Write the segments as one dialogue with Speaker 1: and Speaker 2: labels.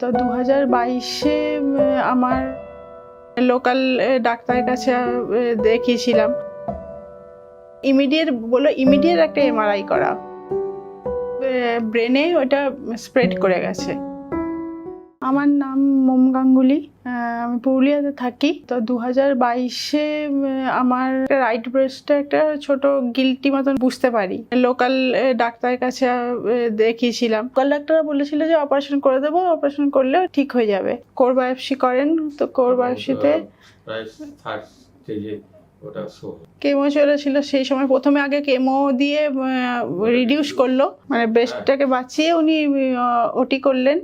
Speaker 1: তো দু হাজার বাইশে আমার লোকাল ডাক্তারের কাছে দেখিয়েছিলাম। ইমিডিয়েট বলো ইমিডিয়েট একটা এমআরআই করা। ব্রেনে ওটা স্প্রেড করে গেছে। আমার নাম মোম গাঙ্গুলি। আমি পুরুলিয়াতে থাকি। তো দু হাজার বাইশে আমার রাইট ব্রেস্টে একটা ছোট গিলটি মতন বুঝতে পারি। লোকাল ডাক্তারের কাছে দেখিয়েছিলাম। লোকাল ডাক্তাররা বলেছিল যে অপারেশন করে দেবো অপারেশন করলে ঠিক হয়ে যাবে। কোর বায়োপসি করেন তো কোর বায়োপসিতে কেমো চলেছিল সেই সময় প্রথমে আগে কেমো দিয়ে রিডিউস করল। মানে ব্রেস্টটাকে বাঁচিয়ে উনি ওটি করলেন।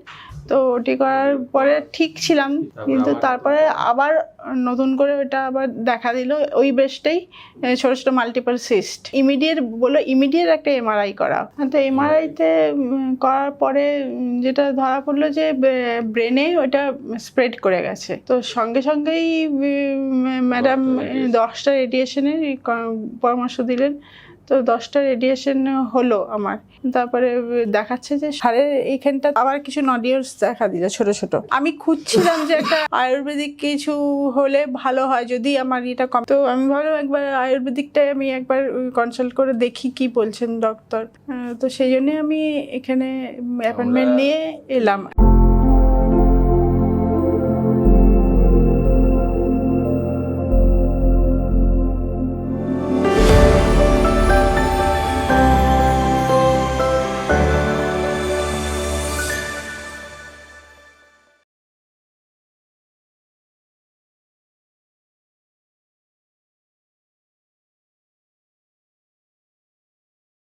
Speaker 1: তো ওটি করার পরে ঠিক ছিলাম কিন্তু তারপরে আবার নতুন করে ওটা আবার দেখা দিল। ওই ব্রেস্টেই ছোট ছোট মাল্টিপল সিস্ট ইমিডিয়েট বলল ইমিডিয়েট একটা এমআরআই করা। তো এমআরআইতে করার পরে যেটা ধরা পড়ল যে ব্রেনে ওটা স্প্রেড করে গেছে। তো সঙ্গে সঙ্গেই ম্যাডাম দশটা রেডিয়েশনের পরামর্শ দিলেন। তো দশটা রেডিয়েশন হলো আমার। তারপরে দেখাচ্ছে যে সারের এইখানটা আবার কিছু নডিউলস দেখা দিল ছোট ছোট। আমি খুঁজছিলাম যে একটা আয়ুর্বেদিক কিছু হলে ভালো হয় যদি আমার এটা কম তো আমি ভাবলাম একবার আয়ুর্বেদিকটাই আমি একবার কনসাল্ট করে দেখি কি বলছেন ডক্টর তো সেই জন্যে আমি এখানে অ্যাপয়েন্টমেন্ট নিয়ে এলাম।